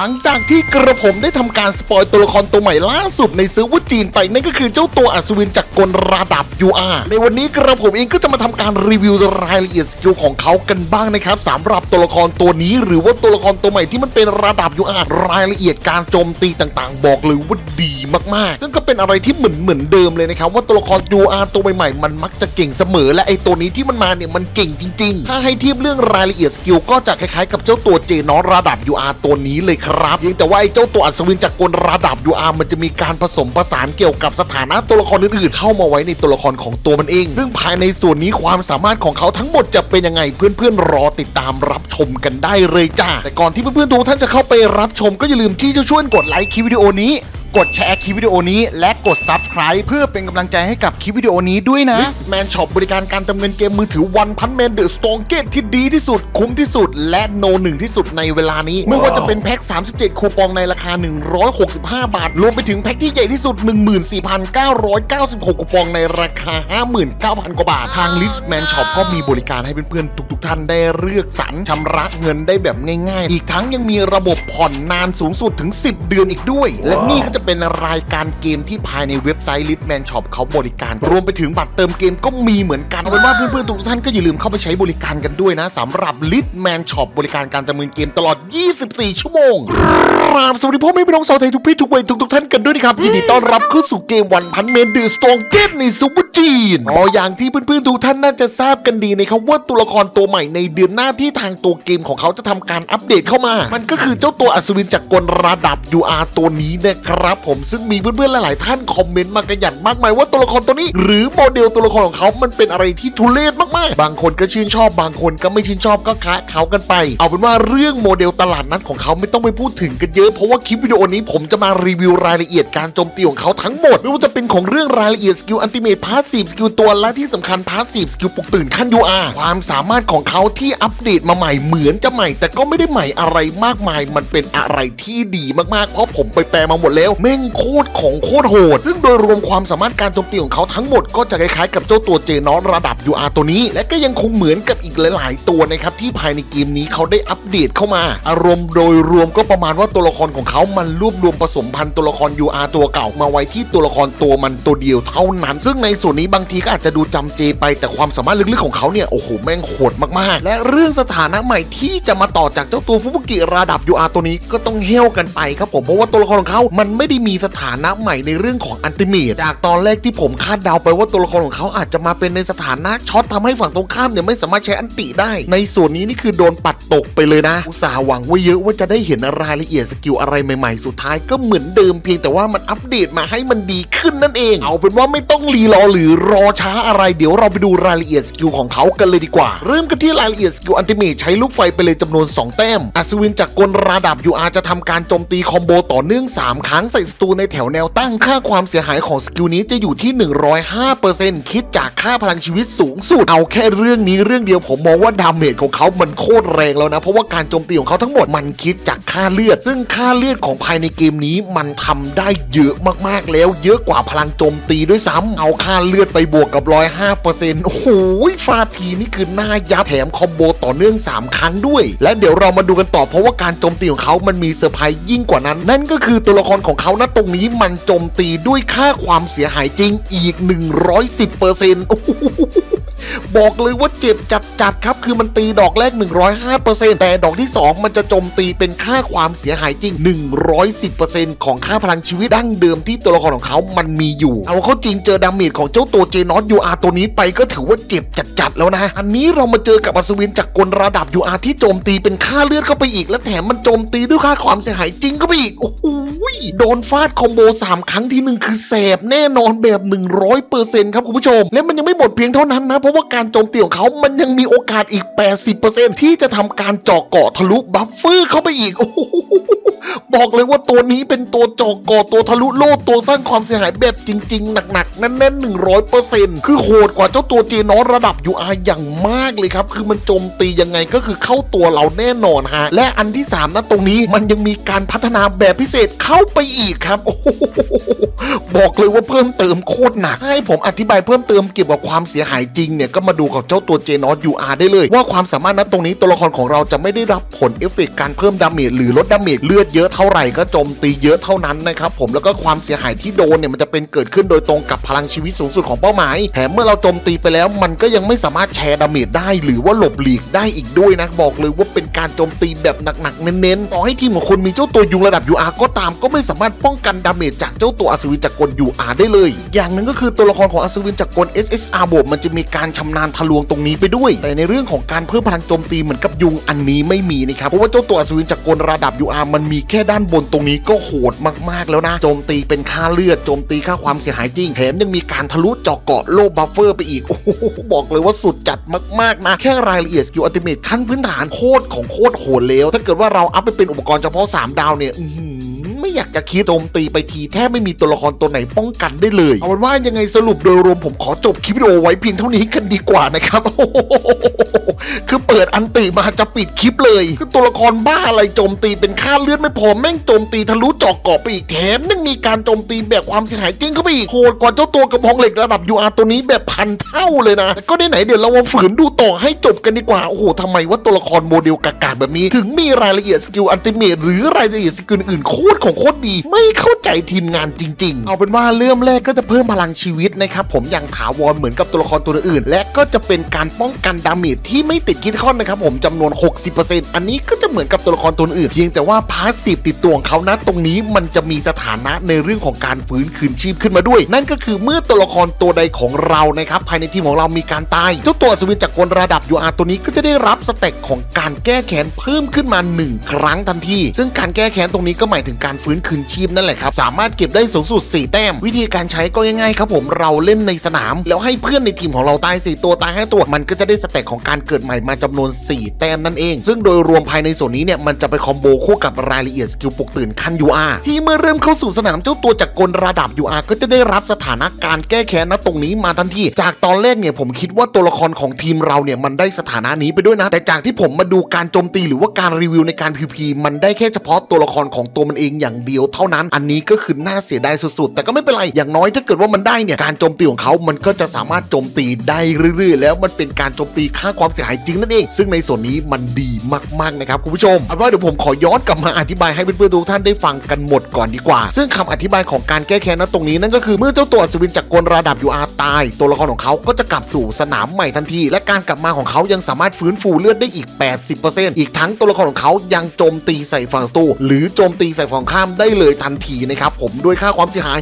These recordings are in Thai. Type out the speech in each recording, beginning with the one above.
หลังจากที่กระผมได้ทำการสปอยตัวละครตัวใหม่ล่าสุดในซื้อร์ฟเวอร์จีนไปนั่นก็คือเจ้าตัวอัศวินจากกลระดับ UR ในวันนี้กระผมเองก็จะมาทำการรีวิวรายละเอียดสกิลของเขากันบ้างนะครับสำหรับตัวละครตัวนี้ หรือว่าตัวละครตัวใหม่ที่มันเป็นระดับ UR รายละเอียดการโจมตีต่างๆ บอกเลยว่าดีมากๆ ซึ่งก็เป็นอะไรที่เหมือนเหมือนเดิมเลยนะครับว่าตัวละคร UR ตัวใหม่ๆมันมักจะเก่งเสมอ และไอตัวนี้ที่มันมาเนี่ยมันเก่งจริง ๆ ถ้าให้เทียบเรื่องรายละเอียดสกิลก็จะคล้ายๆ กับเจ้าตัวเจนอระดับ UR ตัวนี้เลยครับยิ่งแต่ว่าไอ้เจ้าตัวอัศวินจากกลระดับ UR มันจะมีการผสมผสานเกี่ยวกับสถานะตัวละครอื่นๆ เข้ามาไว้ในตัวละครของตัวมันเอง ซึ่งภายในส่วนนี้ความสามารถของเขาทั้งหมดจะเป็นยังไงเพื่อนๆรอติดตามรับชมกันได้เลยจ้าแต่ก่อนที่เพื่อนๆทุกท่านจะเข้าไปรับชมก็อย่าลืมที่จะช่วยกดไลค์คลิปวิดีโอนี้ กดแชร์คลิปวิดีโอนี้ และกด Subscribe เพื่อเป็นกำลังใจให้กับคลิปวิดีโอนี้ด้วยนะแมนช็อปบริการการเติมเงินเกมมือถือวันพันแมนเดอะสตองเกตที่ดีที่สุด คุ้มที่สุด และโนหนึ่งที่สุดในเวลานี้ ไม่ว่าจะเป็นแพ็ค 37 คูปองในราคา 165 บาท รวมไปถึงแพ็คที่ใหญ่ที่สุด 14,996 คูปองในราคา 59,000 กว่าบาท ทางลิสแมนช็อปก็มีบริการให้เพื่อนๆทุกๆ ท่านได้เลือกสรรชำระเงินได้แบบง่ายๆ อีกทั้งยังมีระบบผ่อนนานสูงสุดถึง 10 เดือนอีกด้วย และนี่ก็จะเป็นรายการเกมที่ภายในเว็บไซต์ Litman Shop เขาบริการ รวมไปถึงบัตรเติมเกมก็มีเหมือนกันเอาเป็นว่าเพื่อนๆทุกท่านก็อย่าลืมเข้าไปใช้บริการกันด้วยนะสำหรับ Litman Shop บริการการเติมเงินเกมตลอด 24 ชั่วโมงครับสวัสดีพ่อแม่พี่น้องชาวไทยทุกเพศทุกวัยทุกๆท่านกันด้วยนะครับยินดีต้อนรับเข้าสู่เกมวันพันเมนเดอร์สตองเกมในซูเปอร์จีนอ๋ออย่างที่เพื่อนๆทุกท่านน่าจะทราบกันดีนะครับว่าตัวละครตัวใหม่ในเดือนหน้าที่ทางตัวเกมของเขาจะทำการอัปเดตเข้ามา มันก็คือเจ้าตัวอัศวินจากกลระดับ UR ตัวนี้นะครับับผมซึ่งมีเพื่อนๆหลายๆท่านคอมเมนต์มากันอย่างมากมายว่าตัวละครตัวนี้หรือโมเดลตัวละครของเขามันเป็นอะไรที่ทุเรศมากๆ บางคนก็ชื่นชอบบางคนก็ไม่ชื่นชอบก็คะเขากันไป เอาเป็นว่าเรื่องโมเดลตลาดนัดของเขาไม่ต้องไปพูดถึงกันเยอะเพราะว่าคลิปวิดีโอนี้ผมจะมารีวิวรายละเอียดการโจมตีของเขาทั้งหมด ไม่ว่าจะเป็นของเรื่องรายละเอียดสกิลอันติเมทพาสซีฟสกิลตัวและที่สำคัญพาสซีฟสกิลปลุกตื่นขั้น UR ความสามารถของเขาที่อัปเดตมาใหม่เหมือนจะใหม่ แต่ก็ไม่ได้ใหม่อะไรมากมาย มันเป็นอะไรที่ดีมากๆ เพราะผมไปแปลมาหมดแล้วแม่งโคตรของโคตรโหด ซึ่งโดยรวมความสามารถการโจมตีของเขาทั้งหมดก็จะคล้ายๆกับเจ้าตัวเจนอสระดับ UR ตัวนี้ และก็ยังคงเหมือนกับอีกหลาย ๆ ตัวนะครับที่ภายในเกมนี้เขาได้อัปเดตเข้ามา อารมณ์โดยรวมก็ประมาณว่าตัวละครของเขามันรวบรวมผสมพันธุ์ตัวละคร UR ตัวเก่ามาไว้ที่ตัวละครตัวมันตัวเดียวเท่านั้น ซึ่งในส่วนนี้บางทีก็อาจจะดูจำเจไปแต่ความสามารถลึกๆของเขาเนี่ยโอ้โหแม่งโหดมากๆ และเรื่องสถานะใหม่ที่จะมาต่อจากเจ้าตัวฟุบุกิระดับ UR ตัวนี้ก็ต้องเฮลกันไปครับผมเพราะว่าตัวละครของเขามันไม่ได้มีสถานะใหม่ในเรื่องของอันติเมตจากตอนแรกที่ผมคาดเดาไปว่าตัวละครของเขาอาจจะมาเป็นในสถานะช็อตทำให้ฝั่งตรงข้ามเนี่ยไม่สามารถใช้อันติได้ ในส่วนนี้นี่คือโดนปัดตกไปเลยนะ อุตส่าห์หวังไว้เยอะว่าจะได้เห็นรายละเอียดสกิลอะไรใหม่ๆ สุดท้ายก็เหมือนเดิมเพียงแต่ว่ามันอัปเดตมาให้มันดีขึ้นนั่นเอง เอาเป็นว่าไม่ต้องรีรอหรือรอช้าอะไรเดี๋ยวเราไปดูรายละเอียดสกิลของเขากันเลยดีกว่า เริ่มกันที่รายละเอียดสกิลอันติเมทใช้ลูกไฟไปเลยจำนวน 2 แต้มอัศวินจากกลระดับ UR จะทำการโจมตีคอมโบต่อเนื่อง 3 ครั้งใส่ศัตรูในแถวแนวตั้งค่าความเสียหายของสกิลนี้จะอยู่ที่ 105%คิดจากค่าพลังชีวิตสูงสุด เอาแค่เรื่องนี้เรื่องเดียวผมมองว่าดาเมจของเขามันโคตรแรงแล้วนะ เพราะว่าการโจมตีของเขาทั้งหมดมันคิดจากค่าเลือด ซึ่งค่าเลือดของภายในเกมนี้มันทำได้เยอะมากๆแล้ว เยอะกว่าพลังโจมตีด้วยซ้ำเอาค่าเลือดไปบวกกับ 105%โอ้โหฟาทีนี่คือหน้ายับแถมคอมโบต่อเนื่อง 3 ครั้งด้วย และเดี๋ยวเรามาดูกันต่อเพราะว่าการโจมตีของเขามันมีเซอร์ไพรส์ยิ่งกว่านั้น นั่นก็คือตัวละครของเขาาณตรงนี้มันโจมตีด้วยค่าความเสียหายจริงอีก 110%โอ้โห บอกเลยว่าเจ็บจัดๆครับ คือมันตีดอกแรก 105%แต่ดอกที่ 2 มันจะโจมตีเป็นค่าความเสียหายจริง 110%ของค่าพลังชีวิตดั้งเดิมที่ตัวละครของเขามันมีอยู่ เอาเขาจริงเจอดาเมจของเจ้าตัวเจนอตยูอาตัวนี้ไปก็ถือว่าเจ็บจัดๆแล้วนะ อันนี้เรามาเจอกับอัศวินจากกลระดับ UR ที่โจมตีเป็นค่าเลือดเข้าไปอีก และแถมมันโจมตีด้วยค่าความเสียหายจริงเข้าไปอีก โอ้โหโดนฟาดคอมโบ3 ครั้งทีหนึ่งคือแสบแน่นอนแบบ 100%ครับคุณผู้ชม และมันยังไม่หมดเพียงเท่านั้นนะเพราะว่าการโจมตีของเขามันยังมีโอกาสอีก 80%ที่จะทำการเจาะเกาะทะลุบัฟเฟอร์เข้าไปอีกโอ้โห บอกเลยว่าตัวนี้เป็นตัวจอกก่อตัวทะลุโลดตัวสร้างความเสียหายแบบจริง ๆ หนักๆแน่นๆ100%คือโหดกว่าเจ้าตัวเจนอสระดับ UR อาอย่างมากเลยครับ คือมันโจมตียังไงก็คือเข้าตัวเราแน่นอนฮะ และอันที่3นะตรงนี้มันยังมีการพัฒนาแบบพิเศษเข้าไปอีกครับโอ้โหบอกเลยว่าเพิ่มเติมโคตรหนัก ให้ผมอธิบายเพิ่มเติมเกี่ยวกับความเสียหายจริงเนี่ยก็มาดูกับเจ้าตัวเจนอส UR ได้เลย ว่าความสามารถณตรงนี้ตัวละครของเราจะไม่ได้รับผลเอฟเฟกต์การเพิ่มดาเมจหรือลดดาเมจเลือดเยอะเท่าไหร่ก็โจมตีเยอะเท่านั้นนะครับผมแล้วก็ความเสียหายที่โดนเนี่ยมันจะเป็นเกิดขึ้นโดยตรงกับพลังชีวิตสูงสุดของเป้าหมายแถมเมื่อเราโจมตีไปแล้วมันก็ยังไม่สามารถแชร์ดาเมจได้ หรือว่าหลบหลีกได้อีกด้วยนะบอกเลยว่าเป็นการโจมตีแบบหนักๆเน้นๆต่อให้ทีมของคุณมีเจ้าตัวยุงระดับ UR ก็ตามก็ไม่สามารถป้องกันดาเมจจากเจ้าตัวอัศวินจักกล UR ได้เลย อย่างหนึ่งก็คือตัวละครของอัศวินจักกล SSR บวกมันจะมีการชำนาญทะลวงตรงนี้ไปด้วย แต่ในเรื่องของการเพิ่มพลังโจมตีเหมือนกับยุงอันนี้ไม่มีนะครับเพราะว่าเจ้าตัวอัศวินจักกลระดับ UR มันมีแค่ด้านบนตรงนี้ก็โหดมากๆแล้วนะ โจมตีเป็นค่าเลือดโจมตีค่าความเสียหายจริงแถมยังมีการทะลุเจาะเกาะโลบัฟเฟอร์ไปอีกโอ้โหบอกเลยว่าสุดจัดมากๆนะ แค่รายละเอียดสกิลอัลติเมตขั้นพื้นฐานโคตรของโคตรโหดเลวถ้าเกิดว่าเราอัพไปเป็นอุปกรณ์เฉพาะ 3 ดาวเนี่ยอื อยากจะคิดโจมตีไปทีแทบไม่มีตัวละครตัวไหนป้องกันได้เลยเอาเป็นว่ายังไงสรุปโดยรวมผมขอจบคลิปวิดีโอไว้เพียงเท่านี้กันดีกว่านะครับคือเปิดอันติมาจะปิดคลิปเลย คือตัวละครบ้าอะไรโจมตีเป็นค่าเลือดไม่พอแม่งโจมตีทะลุจอกเกาะไปอีกแถมยังมีการโจมตีแบบความเสียหายจริงเข้าไปอีกโหดกว่าเจ้าตัวกระบองเหล็กระดับ UR ตัวนี้แบบพันเท่าเลยนะ ก็ได้ไหนเดี๋ยวเรามาฝืนดูต่อให้จบกันดีกว่า โอ้โหทำไมว่าตัวละครโมเดลกากาแบบนี้ ถึงมีรายละเอียดสกิลอันติเมทหรือรายละเอียดสกิลอื่นโคตรของโคตรดี ไม่เข้าใจทีมงานจริง ๆ เอาเป็นว่าเริ่มแรกก็จะเพิ่มพลังชีวิตนะครับผมอย่างถาวรเหมือนกับตัวละครตัวอื่น และก็จะเป็นการป้องกันดาเมจที่ไม่ติดคิดคอนนะครับผมจำนวน 60%อันนี้ก็จะเหมือนกับตัวละครตัวอื่น เพียงแต่ว่าพาสซีฟติดตัวของเขานะตรงนี้มันจะมีสถานะในเรื่องของการฟื้นคืนชีพขึ้นมาด้วย นั่นก็คือเมื่อตัวละครตัวใดของเรานะครับภายในทีมของเรามีการตายเจ้าตัวอัศวินจากกลระดับ UR ตัวนี้ก็จะได้รับสเต็กของการแก้แค้นเพิ่มขึ้นมา 1 ครั้งทันทีซึ่งการแก้แค้นตรงนี้ก็หมายถึงการฟื้นคืนชีพนั่นแหละครับ สามารถเก็บได้สูงสุด 4 แต้ม วิธีการใช้ก็ง่ายๆครับผมเราเล่นในสนาม แล้วให้เพื่อนในทีมของเราตาย 4 ตัวตาย 5 ตัว มันก็จะได้สเต็กของการเกิดใหม่มาจำนวน 4 แต้มนั่นเอง ซึ่งโดยรวมภายในส่วนนี้เนี่ยมันจะไปคอมโบคู่กับรายละเอียดสกิลปลุกตื่นขั้น UR ที่เมื่อเริ่มเข้าสู่สนามเจ้าตัวจากกลระดับ UR ก็จะได้รับสถานการ์แก้แค้นณตรงนี้มาทันทีจากตอนแรกเนี่ยผมคิดว่าตัวละครของทีมเราเนี่ยมันได้สถานะนี้ไปด้วยนะ แต่จากที่ผมมาดูการโจมตีหรือว่าการรีวิวในการ PVP มันได้แค่เฉพาะตัวละครของตัวมันเองอย่างเดียวเท่านั้น อันนี้ก็คือน่าเสียดายสุดๆ แต่ก็ไม่เป็นไร อย่างน้อยถ้าเกิดว่ามันได้เนี่ยการโจมตีของเขามันก็จะสามารถโจมตีได้เรื่อยๆ แล้วมันเป็นการโจมตีค่าความเสียหายจริงนั่นเอง ซึ่งในส่วนนี้มันดีมากๆนะครับคุณผู้ชมเอาว่าเดี๋ยวผมขอย้อนกลับมาอธิบายให้เพื่อนๆทุกท่านได้ฟังกันหมดก่อนดีกว่า ซึ่งคำอธิบายของการแก้แค้นณตรงนี้นั่นก็คือเมื่อเจ้าตัวอัศวินจากกลระดับ UR ตาย ตัวละครของเขาก็จะกลับสู่สนามใหม่ทันที และการกลับมาของเขายังสามารถฟื้นฟูเลือดได้อีก 80%อีกทั้งตัวละครของเขายังโจมตีใส่ฝั่งศัตรูหรือโจมตีใส่ฝั่งข้ามได้เลยทันทีนะครับผมด้วยค่าความเสียหาย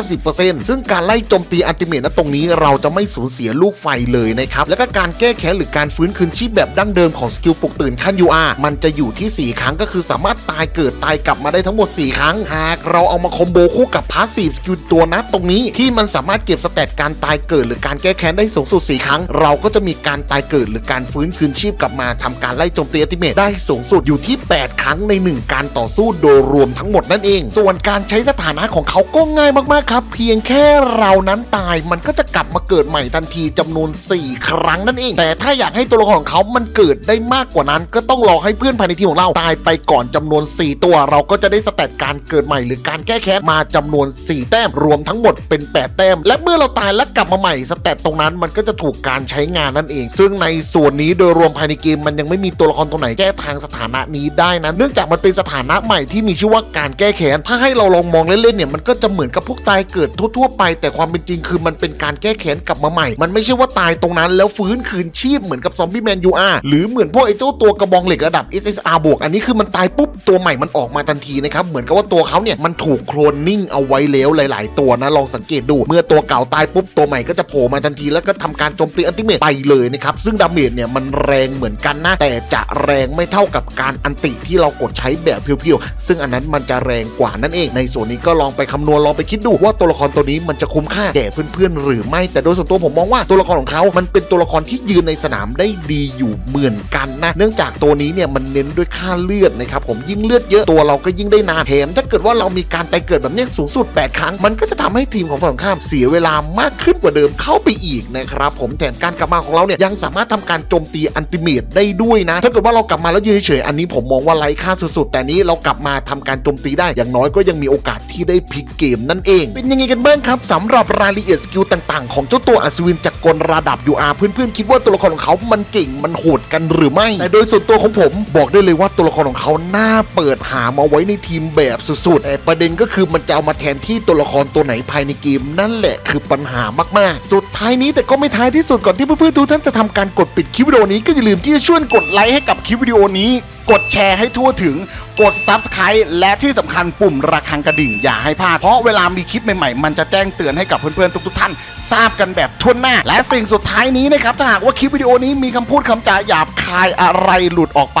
150%ซึ่งการไล่โจมตีอัลติเมทณตรงนี้เราจะไม่สูญเสียลูกไฟเลยนะครับ แล้วก็การแก้แค้นหรือการฟื้นคืนชีพแบบดั้งเดิมของสกิลปลุกตื่นขั้น UR มันจะอยู่ที่ 4 ครั้งก็คือสามารถตายเกิดตายกลับมาได้ทั้งหมด 4 ครั้ง หากเราเอามาคอมโบคู่กับพาสซีฟสกิลตัวนัดตรงนี้ที่มันสามารถเก็บสเตตการตายเกิดหรือการแก้แค้นได้สูงสุด 4 ครั้ง เราก็จะมีการตายเกิดหรือการฟื้นคืนชีพกลับมาทำการไล่โจมตีอัติเมทได้สูงสุดอยู่ที่ 8 ครั้งใน 1 การต่อสู้โดยรวมทั้งหมดนั่นเอง ส่วนการใช้สถานะของเขาก็ง่ายมากๆครับ เพียงแค่เรานั้นตายมันก็จะกลับมาเกิดใหม่ทันทีจำนวน 4 ครั้งนั่นเอง แต่ถ้าอยากให้ตัวละครของเขามันเกิดได้มากกว่านั้น ก็ต้องรอให้เพื่อนภายในทีมของเราตายไปก่อนจำนวน4 ตัว เราก็จะได้สแตทการเกิดใหม่หรือการแก้แค้นมาจำนวน 4 แต้มรวมทั้งหมดเป็น 8 แต้ม และเมื่อเราตายแล้วกลับมาใหม่สแตทตรงนั้นมันก็จะถูกการใช้งานนั่นเอง ซึ่งในส่วนนี้โดยรวมภายในเกมมันยังไม่มีตัวละครตัวไหนแก้ทางสถานะนี้ได้นะเนื่องจากมันเป็นสถานะใหม่ที่มีชื่อว่าการแก้แค้นถ้าให้เราลองมองเล่นๆเนี่ยมันก็จะเหมือนกับพวกตายเกิดทั่วๆไป แต่ความเป็นจริงคือมันเป็นการแก้แค้นกลับมาใหม่ มันไม่ใช่ว่าตายตรงนั้น แล้วฟื้นคืนชีพเหมือนกับซอมบี้แมนยูอาร์หรือเหมือนพวกไอ้เจ้าตัวกระบองเหล็กระดับ SSR บวกอันนี้คือมันตายปุ๊บตัวใหม่มันออกมาทันทีนะครับ เหมือนกับว่าตัวเขาเนี่ยมันถูกโคลนนิ่งเอาไว้แล้วหลาย ๆ ตัวนะ ลองสังเกตดู เมื่อตัวเก่าตายปุ๊บตัวใหม่ก็จะโผล่มาทันทีแล้วก็ทำการโจมตีอันติเมตไปเลยนะครับ ซึ่งดาเมจเนี่ยมันแรงเหมือนกันนะ แต่จะแรงไม่เท่ากับการอันติที่เรากดใช้แบบเพียวๆ ซึ่งอันนั้นมันจะแรงกว่านั่นเอง ในส่วนนี้ก็ลองไปคำนวณลองไปคิดดูว่าตัวละครตัวนี้มันจะคุ้มค่าแก่เพื่อนๆหรือไม่แต่โดยส่วนตัวผมมองว่าตัวละครของเขามันเป็นตัวละครที่ยืนในสนามได้ดีอยู่เหมือนกันนะ เนื่องจากตัวนี้เนี่ยมันเน้นด้วยค่าเลือดนะครับผมยิ่งเลือดเยอะตัวเราก็ยิ่งได้นานแถมถ้า เกิดว่าเรามีการตายเกิดแบบนี้สูงสุด 8 ครั้ง มันก็จะทำให้ทีมของฝั่งข้ามเสียเวลามากขึ้นกว่าเดิมเข้าไปอีกนะครับผมแถมการกลับมาของเราเนี่ยยังสามารถทำการโจมตีอันติเมตได้ด้วยนะ ถ้าเกิดว่าเรากลับมาแล้วยืนเฉยๆอันนี้ผมมองว่าไร้ค่าสุดๆ แต่นี้เรากลับมาทำการโจมตีได้อย่างน้อยก็ยังมีโอกาสที่ได้พลิกเกมนั่นเอง เป็นยังไงกันบ้างครับสำหรับรายละเอียดสกิลต่างๆ ของเจ้าตัวอัศวินจักกลระดับ UR เพื่อนๆคิดว่าตัวละครของเขา มันเก่งมันโหดกันหรือไม่แต่โดยส่วนตัวของผมบอกได้เลยว่าตัวละครของเขาน่าเปิดหามาไว้ในทีมแบบสุดๆแต่ประเด็นก็คือมันจะเอามาแทนที่ตัวละครตัวไหนภายในเกม นั่นแหละคือปัญหามากๆ สุดท้ายนี้แต่ก็ไม่ท้ายที่สุดก่อนที่เพื่อนๆทุกท่านจะทำการกดปิดคลิปวิดีโอนี้ก็อย่าลืมที่จะช่วยกดไลค์ให้กับคลิปวิดีโอนี้ กดแชร์ให้ทั่วถึงกด Subscribe และที่สำคัญปุ่มระฆังกระดิ่งอย่าให้พลาด เพราะเวลามีคลิปใหม่ๆ มันจะแจ้งเตือนให้กับเพื่อนๆ ทุกๆท่าน ทราบกันแบบทั่วหน้า และสิ่งสุดท้ายนี้นะครับ ถ้าหากว่าคลิปวิดีโอนี้มีคำพูดคำจาหยาบคายอะไรหลุดออกไป